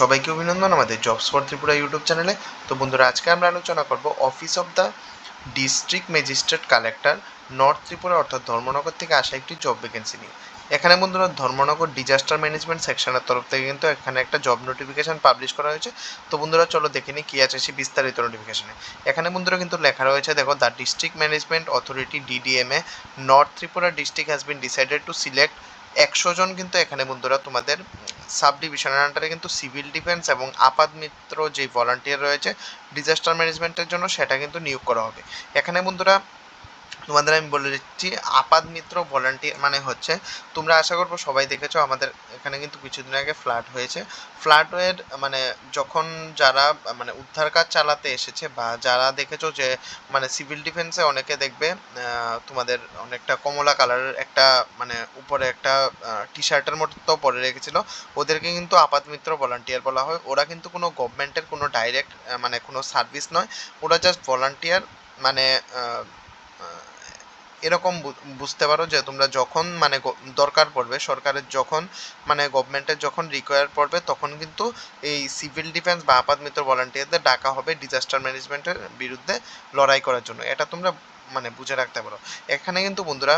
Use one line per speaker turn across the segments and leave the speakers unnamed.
সবাইকে অভিনন্দন আমাদের জবস ফর ত্রিপুরা ইউটিউব চ্যানেলে তো বন্ধুরা, আজকে আমরা আলোচনা করব office of the district magistrate collector north Tripura অর্থাৎ ধর্মনগর থেকে আসা একটি জব ভ্যাকেন্সি নিয়ে। এখানে বন্ধুরা, ধর্মনগর ডিজাস্টার ম্যানেজমেন্ট সেকশনের তরফ থেকে কিন্তু এখানে একটা জব নোটিফিকেশন পাবলিশ করা হয়েছে। তো বন্ধুরা, চলো দেখে নিই কী আছে সেই বিস্তারিত নোটিফিকেশনে এখানে বন্ধুরা কিন্তু লেখা রয়েছে, দেখো the district management authority DDMA north Tripura district has been decided to select একশো জন কিন্তু এখানে বন্ধুরা তোমাদের সাব ডিভিশনের আন্ডারে কিন্তু সিভিল ডিফেন্স এবং আপাত মিত্র যে ভলান্টিয়ার রয়েছে, ডিজাস্টার ম্যানেজমেন্টের জন্য সেটা কিন্তু নিয়োগ করা হবে। এখানে বন্ধুরা তোমাদের আমি বলে দিচ্ছি আপাত মিত্র ভলান্টিয়ার মানে হচ্ছে, তোমরা আশা করব সবাই দেখেছ আমাদের এখানে কিন্তু কিছুদিন আগে ফ্লাড হয়েছে। ফ্লাডের মানে যখন যারা মানে উদ্ধার কাজ চালাতে এসেছে বা যারা দেখেছ যে মানে সিভিল ডিফেন্সে অনেকে দেখবে তোমাদের অনেকটা কমলা কালারের একটা মানে উপরে একটা টি শার্টের মতো পরে রেখেছিল, ওদেরকে কিন্তু আপাত মিত্র ভলান্টিয়ার বলা হয়। ওরা কিন্তু কোনো গভর্নমেন্টের কোনো ডাইরেক্ট মানে কোনো সার্ভিস নয়, ওরা জাস্ট ভলান্টিয়ার মানে এরকম বুঝতে পারো যে তোমরা যখন মানে দরকার পড়বে, সরকারের যখন মানে গভর্নমেন্টের যখন রিকোয়ার পড়বে, তখন কিন্তু এই সিভিল ডিফেন্স বা আপাত মিত্র ভলান্টিয়ারদের ডাকা হবে ডিজাস্টার ম্যানেজমেন্টের বিরুদ্ধে লড়াই করার জন্য। এটা তোমরা মানে বুঝে রাখতে পারো। এখানে কিন্তু বন্ধুরা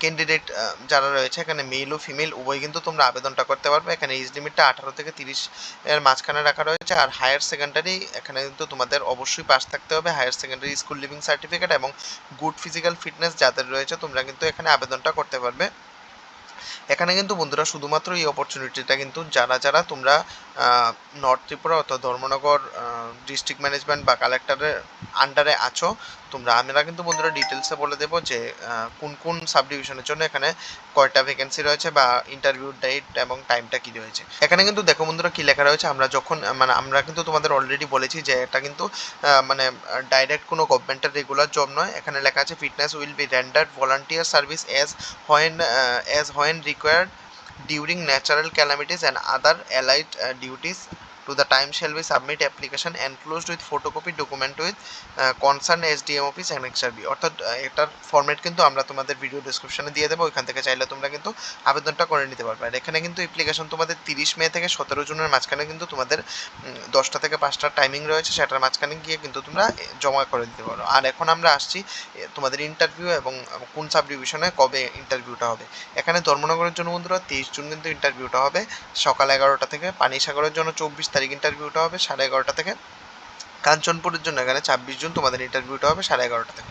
ক্যান্ডিডেট যারা রয়েছে, এখানে মেল ও ফিমেল উভয় কিন্তু তোমরা আবেদনটা করতে পারবে। এখানে এজ লিমিটটা আঠারো থেকে তিরিশ এর মাঝখানে রাখা রয়েছে। আর হায়ার সেকেন্ডারি এখানে কিন্তু তোমাদের অবশ্যই পাস থাকতে হবে। Higher secondary school leaving certificate এবং গুড ফিজিক্যাল ফিটনেস যাদের রয়েছে, তোমরা কিন্তু এখানে আবেদনটা করতে পারবে। এখানে কিন্তু বন্ধুরা শুধুমাত্র এই অপরচুনিটিটা কিন্তু যারা যারা তোমরা নর্থ ত্রিপুরা অর্থাৎ ধর্মনগর ডিস্ট্রিক্ট ম্যানেজমেন্ট বা কালেক্টরের আন্ডারে আছো তোমরা আমরা কিন্তু বন্ধুরা ডিটেলসে বলে দেবো যে কোন কোন সাব ডিভিশনের জন্য এখানে কয়টা ভ্যাকেন্সি রয়েছে বা ইন্টারভিউ ডেট এবং টাইমটা কি রয়েছে। এখানে কিন্তু দেখো বন্ধুরা কি লেখা রয়েছে আমরা যখন মানে আমরা কিন্তু তোমাদের অলরেডি বলেছি যে এটা কিন্তু মানে ডাইরেক্ট কোনো গভর্নমেন্টের রেগুলার জব নয়। এখানে লেখা আছে fitness will be rendered volunteer service as when as when required during natural calamities and other uh, duties to the time shall be submit application enclosed with photocopy document with uh, concerned SDM office and XRB অর্থাৎ এটার format কিন্তু আমরা তোমাদের video ডেসক্রিপশনে দিয়ে দেবো ওইখান থেকে চাইলে তোমরা কিন্তু আবেদনটা করে নিতে পারবে। আর এখানে কিন্তু অ্যাপ্লিকেশন তোমাদের তিরিশ মে থেকে সতেরো জুনের মাঝখানে কিন্তু তোমাদের দশটা থেকে পাঁচটার টাইমিং রয়েছে সেটার মাঝখানে গিয়ে কিন্তু তোমরা জমা করে দিতে পারো। আর এখন আমরা আসছি তোমাদের ইন্টারভিউ এবং কোন সাব ডিভিশনে কবে ইন্টারভিউটা হবে। এখানে ধর্মনগরের জন্য বন্ধুরা তেইশ জুন কিন্তু ইন্টারভিউটা হবে। সকাল এগারোটা থেকে পানিসাগরের জন্য চব্বিশ তারিখ ইন্টারভিউটা হবে সাড়ে এগারোটা থেকে। কাঞ্চনপুরের জন্য এখানে ছাব্বিশ জুন তোমাদের ইন্টারভিউটা হবে সাড়ে এগারোটা থেকে।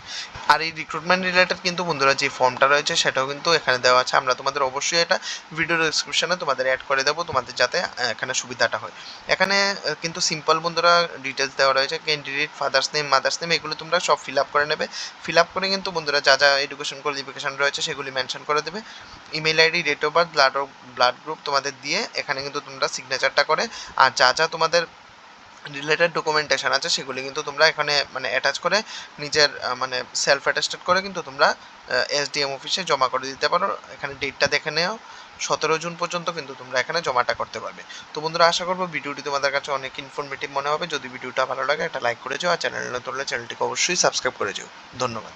আর এই রিক্রুটমেন্ট রিলেটেড কিন্তু বন্ধুরা যে ফর্মটা রয়েছে সেটাও কিন্তু এখানে দেওয়া আছে। আমরা তোমাদের অবশ্যই এটা ভিডিও ডিসক্রিপশনে তোমাদের অ্যাড করে দেবো তোমাদের যাতে এখানে সুবিধাটা হয়। এখানে কিন্তু সিম্পল বন্ধুরা ডিটেলস দেওয়া রয়েছে। Candidate father's name mother's name এগুলো তোমরা সব ফিল আপ করে নেবে। ফিল আপ করে কিন্তু বন্ধুরা যা যা এডুকেশন কোয়ালিফিকেশন রয়েছে সেগুলি মেনশন করে দেবে। Email ID date of birth blood blood group তোমাদের দিয়ে এখানে কিন্তু তোমরা সিগনেচারটা করে। আর যা যা তোমাদের রিলেটেড ডকুমেন্টেশন আছে, সেগুলি কিন্তু তোমরা এখানে মানে অ্যাটাচ করে নিজের মানে সেলফ অ্যাটাস্টেড করে কিন্তু তোমরা এসডিএম অফিসে জমা করে দিতে পারো। এখানে ডেটটা দেখে নেও। সতেরো জুন পর্যন্ত কিন্তু তোমরা এখানে জমাটা করতে পারবে। তো বন্ধুরা, আশা করব ভিডিওটি তোমাদের কাছে অনেক ইনফরমেটিভ মনে হবে। যদি ভিডিওটা ভালো লাগে, একটা লাইক করে যাও আর চ্যানেল নতুন হলে চ্যানেলটিকে অবশ্যই সাবস্ক্রাইব করে যাও। ধন্যবাদ।